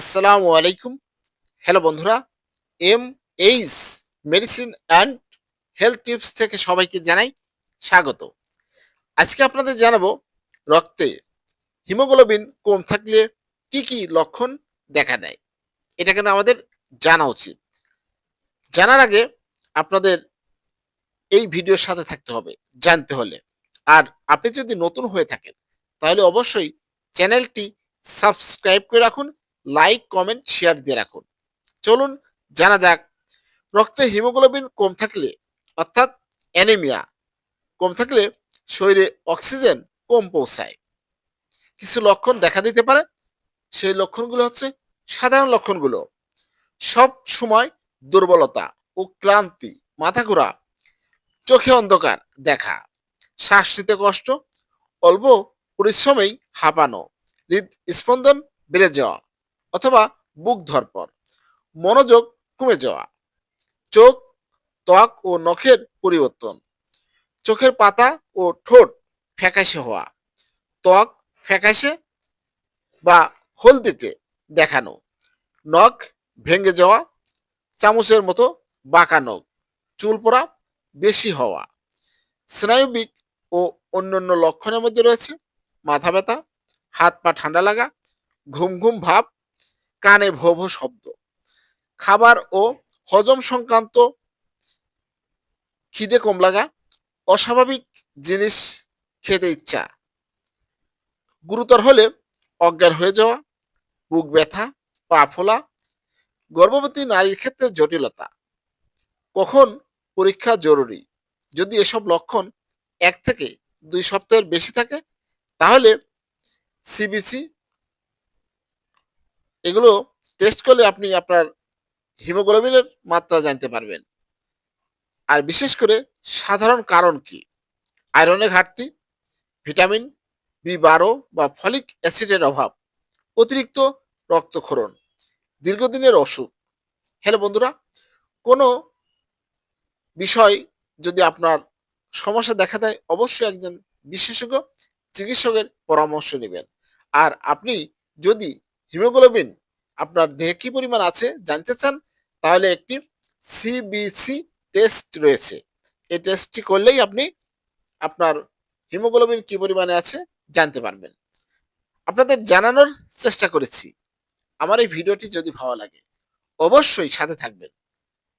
আসসালামু আলাইকুম। হ্যালো বন্ধুরা M H medicine and health tips থেকে সবাইকে জানাই স্বাগত। আজকে আপনাদের জানাব রক্তে হিমোগ্লোবিন কম থাকলে কি কি লক্ষণ দেখা দেয়? এটা কিন্তু আমাদের জানা উচিত। জানার আগে আপনাদের এই ভিডিওর সাথে থাকতে হবে, জানতে হলে। আর আপনি যদি নতুন হয়ে থাকেন, তাহলে অবশ্যই চ্যানেলটি সাবস্ক্রাইব করে রাখুন লাইক কমেন্ট শেয়ার দিয়ে রাখুন। চলুন, জানা যাক, রক্তে হিমোগ্লোবিন কম থাকলে, অর্থাৎ অ্যানিমিয়া কম থাকলে শরীরে অক্সিজেন কম পৌঁছায়। কিছু লক্ষণ দেখা দিতে পারে। সেই লক্ষণগুলো হচ্ছে সাধারণ লক্ষণগুলো। সব সময় দুর্বলতা ও ক্লান্তি, মাথা ঘোরা, চোখে অন্ধকার দেখা, শ্বাস নিতে কষ্ট, অল্প পরিশ্রমেই হাঁপানো, হৃদস্পন্দন বেড়ে যাওয়া অথবা বুক ধরপর মনোযোগ কমে যাওয়া। চোখ ত্বক ও নখের পরিবর্তন। চোখের পাতা ও ঠোঁট ফ্যাকাশে হওয়া। ত্বক ফ্যাকাশে বা হলদিতে দেখানো। নখ ভেঙে যাওয়া। চামচের মতো বাঁকা নখ। চুল পড়া বেশি হওয়া। স্নায়বিক ও অন্যান্য লক্ষণের মধ্যে রয়েছে মাথা ব্যথা, হাত পা ঠান্ডা লাগা, ঘুম ঘুম ভাব কানে ভো ভো শব্দ। খাবার ও হজম সংক্রান্ত খিদে কম লাগা, অস্বাভাবিক জিনিস খেতে ইচ্ছা। গুরুতর হলে অজ্ঞান হয়ে যাওয়া, বুক ব্যথা, পা ফোলা, গর্ভবতী নারীর ক্ষেত্রে জটিলতা। কখন পরীক্ষা জরুরি? যদি এসব লক্ষণ এক থেকে দুই সপ্তাহের বেশি থাকে, তাহলে সিবিসি এগুলো টেস্ট করলে আপনি আপনার হিমোগ্লোবিনের মাত্রা জানতে পারবেন। আর বিশেষ করে সাধারণ কারণ কি? আয়রনের ঘাটতি, ভিটামিন বি বারো বা ফলিক অ্যাসিডের অভাব, অতিরিক্ত রক্তক্ষরণ, দীর্ঘদিনের অসুখ। হ্যালো বন্ধুরা, কোনো বিষয় যদি আপনার সমস্যা দেখা দেয়, অবশ্যই একজন বিশেষজ্ঞ চিকিৎসকের পরামর্শ নেবেন। আর আপনি যদি হিমোগ্লোবিন আপনার দেহে কি পরিমাণ আছে জানতে চান, তাহলে একটি সিবিসি টেস্ট রয়েছে। এই টেস্টটি করলেই আপনি আপনার হিমোগ্লোবিন কি পরিমাণে আছে জানতে পারবেন। আপনাদের জানানোর চেষ্টা করেছি। আমার এই ভিডিওটি যদি ভালো লাগে, অবশ্যই সাথে থাকবেন।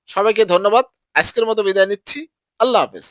সবাইকে ধন্যবাদ। আজকের মতো বিদায় নিচ্ছি। আল্লাহ হাফেজ।